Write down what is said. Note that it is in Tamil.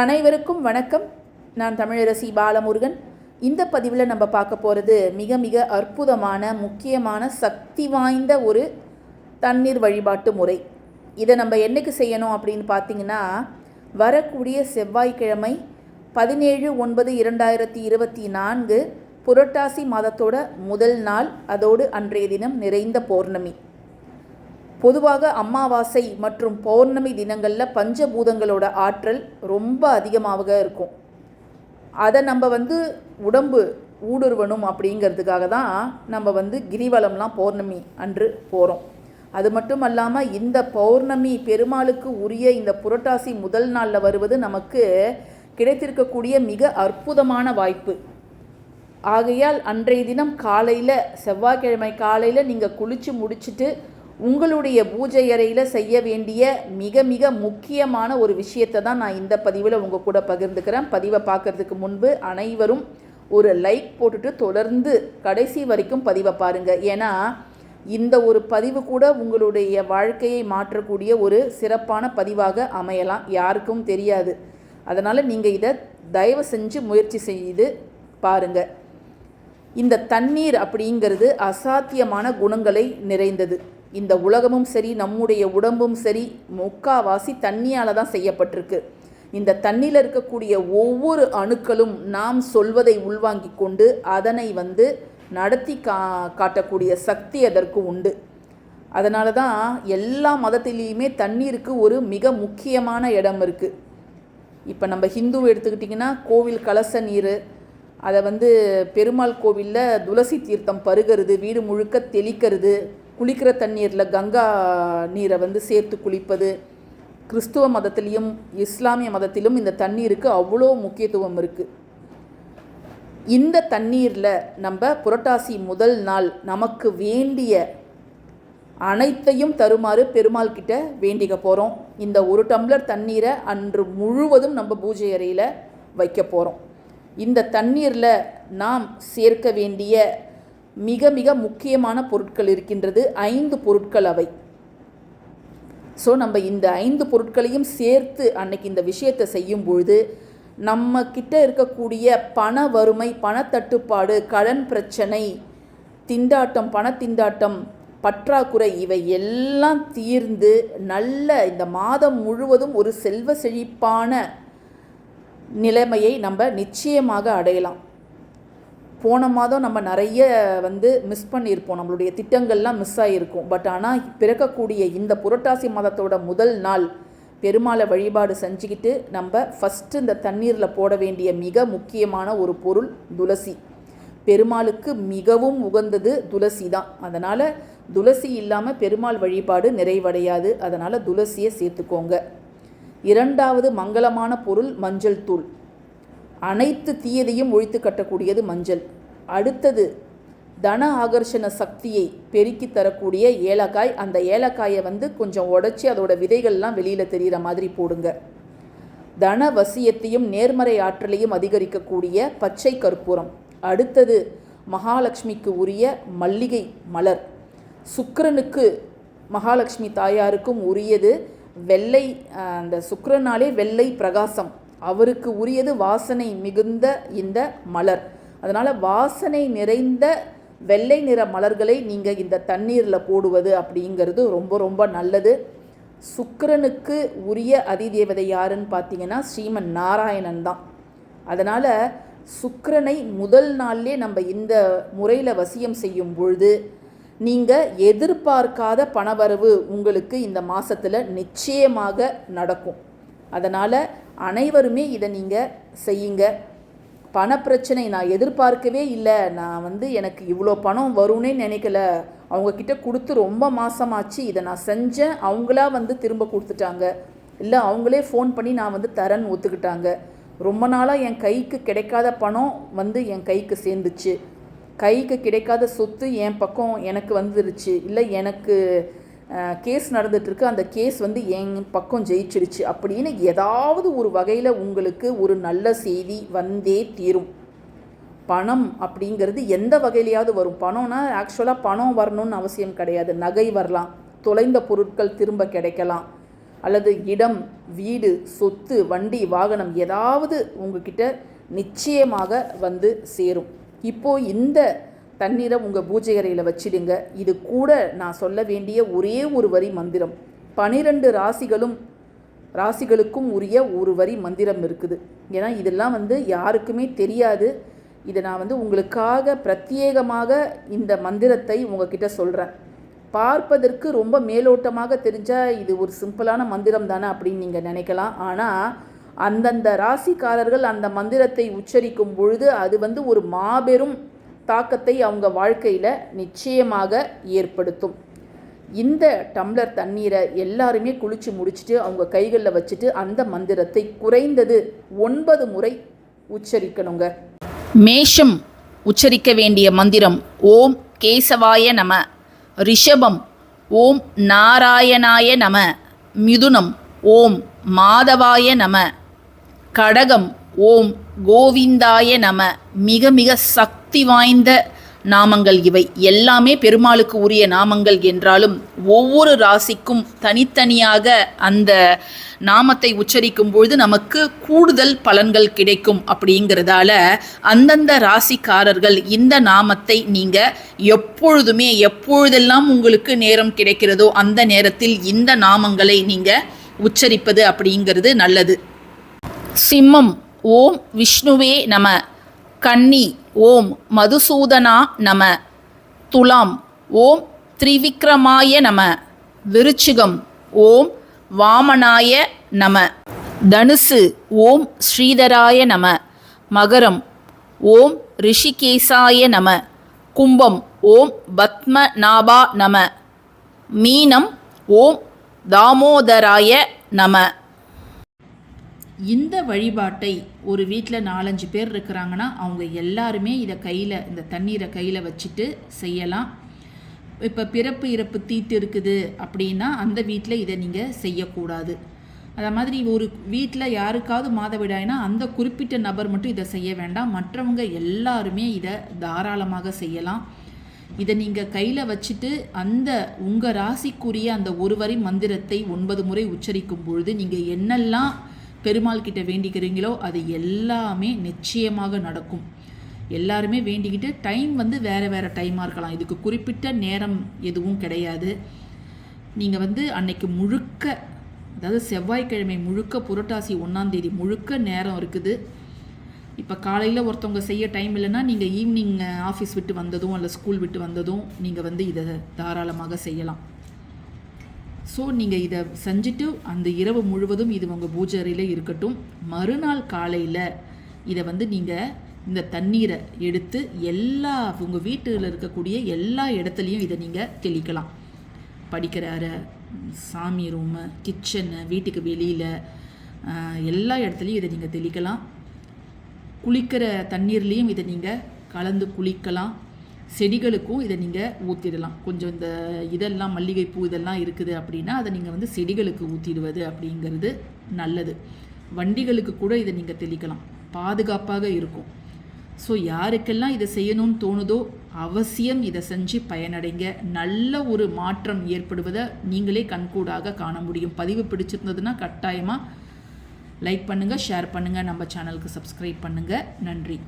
அனைவருக்கும் வணக்கம். நான் தமிழரசி பாலமுருகன். இந்த பதிவில் நம்ம பார்க்க போகிறது மிக மிக அற்புதமான முக்கியமான சக்தி வாய்ந்த ஒரு தண்ணீர் வழிபாட்டு முறை. இதை நம்ம என்றைக்கு செய்யணும் அப்படின்னு பார்த்தீங்கன்னா வரக்கூடிய செவ்வாய்க்கிழமை பதினேழு ஒன்பது இரண்டாயிரத்தி இருபத்தி நான்கு புரட்டாசி மாதத்தோட முதல் நாள். அதோடு அன்றைய தினம் நிறைந்த பௌர்ணமி. பொதுவாக அமாவாசை மற்றும் பௌர்ணமி தினங்களில் பஞ்சபூதங்களோட ஆற்றல் ரொம்ப அதிகமாக இருக்கும். அதை நம்ம வந்து உடம்பு ஊடுருவணும் அப்படிங்கிறதுக்காக தான் நம்ம வந்து கிரிவலம்லாம் பௌர்ணமி அன்று போகிறோம் அது மட்டும் அல்லாமல் இந்த பௌர்ணமி பெருமாளுக்கு உரிய இந்த புரட்டாசி முதல் நாளில் வருவது நமக்கு கிடைத்திருக்கக்கூடிய மிக அற்புதமான வாய்ப்பு. ஆகையால் அன்றைய தினம் காலையில் செவ்வாய்க்கிழமை காலையில் நீங்கள் குளித்து முடிச்சுட்டு உங்களுடைய பூஜை அறையில் செய்ய வேண்டிய மிக மிக முக்கியமான ஒரு விஷயத்தை தான் நான் இந்த பதிவில் உங்கள் கூட பகிர்ந்துக்கிறேன். பதிவை பார்க்கறதுக்கு முன்பு அனைவரும் ஒரு லைக் போட்டுட்டு தொடர்ந்து கடைசி வரைக்கும் பதிவை பாருங்கள் ஏன்னா இந்த ஒரு பதிவு கூட உங்களுடைய வாழ்க்கையை மாற்றக்கூடிய ஒரு சிறப்பான பதிவாக அமையலாம். யாருக்கும் தெரியாது. அதனால் நீங்கள் இதை தயவு செஞ்சு முயற்சி செய்து பாருங்கள் இந்த தண்ணீர் அப்படிங்கிறது அசாத்தியமான குணங்களை நிறைந்தது. இந்த உலகமும் சரி நம்முடைய உடம்பும் சரி முக்காவாசி தண்ணியால் தான் செய்யப்பட்டிருக்கு. இந்த தண்ணியில் இருக்கக்கூடிய ஒவ்வொரு அணுக்களும் நாம் சொல்வதை உள்வாங்கி கொண்டு அதனை வந்து நடத்தி கா காட்டக்கூடிய சக்தி அதற்கு உண்டு. அதனால தான் எல்லா மதத்திலையுமே தண்ணீருக்கு ஒரு மிக முக்கியமான இடம் இருக்குது இப்போ நம்ம ஹிந்து எடுத்துக்கிட்டிங்கன்னா கோவில் கலச நீர் அதை வந்து பெருமாள் கோவிலில் துளசி தீர்த்தம் பருகிறது வீடு முழுக்க தெளிக்கிறது குளிக்கிற தண்ணீரில் கங்கா நீரை வந்து சேர்த்து குளிப்பது கிறிஸ்துவ மதத்திலையும் இஸ்லாமிய மதத்திலும் இந்த தண்ணீருக்கு அவ்வளோ முக்கியத்துவம் இருக்குது இந்த தண்ணீரில் நம்ம புரட்டாசி முதல் நாள் நமக்கு வேண்டிய அனைத்தையும் தருமாறு பெருமாள் கிட்ட வேண்டிக்க போகிறோம் இந்த ஒரு டம்ளர் தண்ணீரை அன்று முழுவதும் நம்ம பூஜை அறையில் வைக்க போகிறோம் இந்த தண்ணீரில் நாம் சேர்க்க வேண்டிய மிக மிக முக்கியமான பொருட்கள் இருக்கின்றது. ஐந்து பொருட்கள் அவை. ஸோ நம்ம இந்த ஐந்து பொருட்களையும் சேர்த்து அன்னைக்கு இந்த விஷயத்தை செய்யும் பொழுது நம்ம கிட்ட இருக்கக்கூடிய பண வறுமை பணத்தட்டுப்பாடு கடன் பிரச்சனை திண்டாட்டம் பணத்திண்டாட்டம் பற்றாக்குறை இவை எல்லாம் தீர்ந்து நல்ல இந்த மாதம் முழுவதும் ஒரு செல்வ செழிப்பான நிலைமையை நம்ம நிச்சயமாக அடையலாம். போன மாதம் நம்ம நிறைய வந்து மிஸ் பண்ணியிருப்போம். நம்மளுடைய திட்டங்கள்லாம் மிஸ் ஆகியிருக்கும் பட் ஆனால் பிறக்கக்கூடிய இந்த புரட்டாசி மாதத்தோட முதல் நாள் பெருமாளை வழிபாடு செஞ்சுக்கிட்டு நம்ம ஃபஸ்ட்டு இந்த தண்ணீரில் போட வேண்டிய மிக முக்கியமான ஒரு பொருள் துளசி. பெருமாளுக்கு மிகவும் உகந்தது துளசி தான். அதனால் துளசி இல்லாமல் பெருமாள் வழிபாடு நிறைவடையாது. அதனால் துளசியை சேர்த்துக்கோங்க. இரண்டாவது மங்களமான பொருள் மஞ்சள் தூள். அனைத்து தீயதையும் ஒழித்து கட்டக்கூடியது மஞ்சள். அடுத்தது தன ஆகர்ஷண சக்தியை பெருக்கி தரக்கூடிய ஏலக்காய். அந்த ஏலக்காயை வந்து கொஞ்சம் உடச்சி அதோட விதைகள்லாம் வெளியில் தெரிகிற மாதிரி போடுங்க. தன வசியத்தையும் நேர்மறை ஆற்றலையும் அதிகரிக்கக்கூடிய பச்சை கற்பூரம். அடுத்தது மகாலட்சுமிக்கு உரிய மல்லிகை மலர். சுக்கரனுக்கு மகாலட்சுமி தாயாருக்கும் உரியது வெள்ளை அந்த சுக்கரனாலே வெள்ளை பிரகாசம். அவருக்கு உரியது வாசனை மிகுந்த இந்த மலர். அதனால் வாசனை நிறைந்த வெள்ளை நிற மலர்களை நீங்கள் இந்த தண்ணீரில் போடுவது அப்படிங்கிறது ரொம்ப ரொம்ப நல்லது. சுக்கரனுக்கு உரிய அதிதேவதை யாருன்னு பார்த்தீங்கன்னா ஸ்ரீமன் நாராயணன் தான். அதனால் சுக்கரனை முதல் நாள்லே நம்ம இந்த முறையில் வசியம் செய்யும் பொழுது நீங்கள் எதிர்பார்க்காத பணவரவு உங்களுக்கு இந்த மாதத்தில் நிச்சயமாக நடக்கும். அதனால் அனைவருமே இதை நீங்கள் செய்யுங்க. பணப்பிரச்சனை நான் எதிர்பார்க்கவே இல்லை. நான் வந்து எனக்கு இவ்வளோ பணம் வரும்னே நினைக்கல. அவங்கக்கிட்ட கொடுத்து ரொம்ப மாதமாச்சு இதை நான் செஞ்சேன். அவங்களா வந்து திரும்ப கொடுத்துட்டாங்க. இல்லை அவங்களே ஃபோன் பண்ணி நான் வந்து தரேன்னு ஒத்துக்கிட்டாங்க. ரொம்ப நாளாக என் கைக்கு கிடைக்காத பணம் வந்து என் கைக்கு சேர்ந்துச்சு. கைக்கு கிடைக்காத சொத்து என் பக்கம் எனக்கு வந்துருச்சு. இல்லை எனக்கு கேஸ் நடந்துகிட்ருக்கு அந்த கேஸ் வந்து என் பக்கம் ஜெயிச்சிடுச்சு அப்படின்னு ஏதாவது ஒரு வகையில் உங்களுக்கு ஒரு நல்ல செய்தி வந்தே தீரும். பணம் அப்படிங்கிறது எந்த வகையிலையாவது வரும். பணம்னா ஆக்சுவலாக பணம் வரணும்னு அவசியம் கிடையாது. நகை வரலாம். தொலைந்த பொருட்கள் திரும்ப கிடைக்கலாம். அல்லது இடம் வீடு சொத்து வண்டி வாகனம் ஏதாவது உங்ககிட்ட நிச்சயமாக வந்து சேரும். இப்போது இந்த தண்ணீரை உங்கள் பூஜை அறையில் வச்சிடுங்க. இது கூட நான் சொல்ல வேண்டிய ஒரே ஒரு வரி மந்திரம். பனிரெண்டு ராசிகளும் ராசிகளுக்கும் உரிய ஒரு வரி மந்திரம் இருக்குது. ஏன்னா இதெல்லாம் வந்து யாருக்குமே தெரியாது. இதை நான் வந்து உங்களுக்காக பிரத்யேகமாக இந்த மந்திரத்தை உங்ககிட்ட சொல்கிறேன் பார்ப்பதற்கு ரொம்ப மேலோட்டமாக தெரிஞ்சால் இது ஒரு சிம்பிளான மந்திரம் தானே அப்படின்னு நீங்கள் நினைக்கலாம். ஆனால் அந்தந்த ராசிக்காரர்கள் அந்த மந்திரத்தை உச்சரிக்கும் பொழுது அது வந்து ஒரு மாபெரும் தாக்கத்தை அவங்க வாழ்க்கையில் நிச்சயமாக ஏற்படுத்தும். இந்த டம்ளர் தண்ணீரை எல்லாருமே குளித்து முடிச்சுட்டு அவங்க கைகளில் வச்சுட்டு அந்த மந்திரத்தை குறைந்தது ஒன்பது முறை உச்சரிக்கணுங்க. மேஷம் உச்சரிக்க வேண்டிய மந்திரம் ஓம் கேசவாய நம. ரிஷபம் ஓம் நாராயணாய நம. மிதுனம் ஓம் மாதவாய நம. கடகம் ஓம் கோவிந்தாய நம. மிக மிக சக்தி வாய்ந்த நாமங்கள் இவை. எல்லாமே பெருமாளுக்கு உரிய நாமங்கள் என்றாலும் ஒவ்வொரு ராசிக்கும் தனித்தனியாக அந்த நாமத்தை உச்சரிக்கும் பொழுது நமக்கு கூடுதல் பலன்கள் கிடைக்கும் அப்படிங்கிறதால அந்தந்த ராசிக்காரர்கள் இந்த நாமத்தை நீங்க எப்பொழுதுமே எப்பொழுதெல்லாம் உங்களுக்கு நேரம் கிடைக்கிறதோ அந்த நேரத்தில் இந்த நாமங்களை நீங்க உச்சரிப்பது அப்படிங்கிறது நல்லது. சிம்மம். ஓம் விஷ்ணுவே நம கன்னி ஓம் மதுசூதனா நம துலாம் ஓம் திரிவிக்ரமாய நம விருச்சிகம் ஓம் வாமனாய நம தனுசு ஓம் ஸ்ரீதராய நம மகரம் ஓம் ரிஷிகேசாய நம கும்பம் ஓம் பத்மநாபா நம மீனம் ஓம் தாமோதராய நம. இந்த வழிபாட்டை ஒரு வீட்டில் நாலஞ்சு பேர் இருக்கிறாங்கன்னா அவங்க எல்லாருமே இதை கையில் இந்த தண்ணீரை கையில் வச்சுட்டு செய்யலாம். இப்போ பிறப்பு இறப்பு தீட்டு இருக்குது அப்படின்னா அந்த வீட்டில் இதை நீங்கள் செய்யக்கூடாது. அதை மாதிரி ஒரு வீட்டில் யாருக்காவது மாதவிடாய்னா அந்த குறிப்பிட்ட நபர் மட்டும் இதை செய்ய வேண்டாம். மற்றவங்க எல்லாருமே இதை தாராளமாக செய்யலாம். இதை நீங்கள் கையில் வச்சுட்டு அந்த உங்கள் ராசிக்குரிய அந்த ஒரு வரி மந்திரத்தை ஒன்பது முறை உச்சரிக்கும் பொழுது நீங்கள் என்னெல்லாம் பெருமாள் கிட்ட வேண்டிக்கிறீங்களோ அது எல்லாமே நிச்சயமாக நடக்கும். எல்லாருமே வேண்டிக்கிட்டு டைம் வந்து வேறு வேறு டைமாக இருக்கலாம். இதுக்கு குறிப்பிட்ட நேரம் எதுவும் கிடையாது. நீங்கள் வந்து அன்னைக்கு முழுக்க அதாவது செவ்வாய்க்கிழமை முழுக்க புரட்டாசி ஒன்றாந்தேதி முழுக்க நேரம் இருக்குது. இப்போ காலையில் ஒருத்தவங்க செய்ய டைம் இல்லைன்னா நீங்கள் ஈவினிங் ஆஃபீஸ் விட்டு வந்ததும் அல்ல ஸ்கூல் விட்டு வந்ததும் நீங்கள் வந்து இதை தாராளமாக செய்யலாம். ஸோ நீங்கள் இதை செஞ்சுட்டு அந்த இரவு முழுவதும் இது உங்கள் பூஜை அறையில் இருக்கட்டும். மறுநாள் காலையில் இதை வந்து நீங்கள் இந்த தண்ணீரை எடுத்து எல்லா உங்கள் வீட்டில் இருக்கக்கூடிய எல்லா இடத்துலையும் இதை நீங்கள் தெளிக்கலாம். படிக்கிற அறை சாமி ரூமு கிச்சனு வீட்டுக்கு வெளியில் எல்லா இடத்துலையும் இதை நீங்கள் தெளிக்கலாம். குளிக்கிற தண்ணீர்லேயும் இதை நீங்கள் கலந்து குளிக்கலாம். செடிகளுக்கும் இதை நீங்கள் ஊற்றிடலாம் கொஞ்சம் இந்த இதெல்லாம் மல்லிகைப்பூ இதெல்லாம் இருக்குது அப்படின்னா அதை நீங்கள் வந்து செடிகளுக்கு ஊற்றிடுவது அப்படிங்கிறது நல்லது. வண்டிகளுக்கு கூட இதை நீங்கள் தெளிக்கலாம். பாதுகாப்பாக இருக்கும். ஸோ யாருக்கெல்லாம் இதை செய்யணும்னு தோணுதோ அவசியம் இதை செஞ்சு பயனடைங்க. நல்ல ஒரு மாற்றம் ஏற்படுவதை நீங்களே கண்கூடாக காண முடியும். பதிவு பிடிச்சிருந்ததுன்னா கட்டாயமாக லைக் பண்ணுங்கள் ஷேர் பண்ணுங்கள் நம்ம சேனலுக்கு சப்ஸ்கிரைப் பண்ணுங்கள் நன்றி.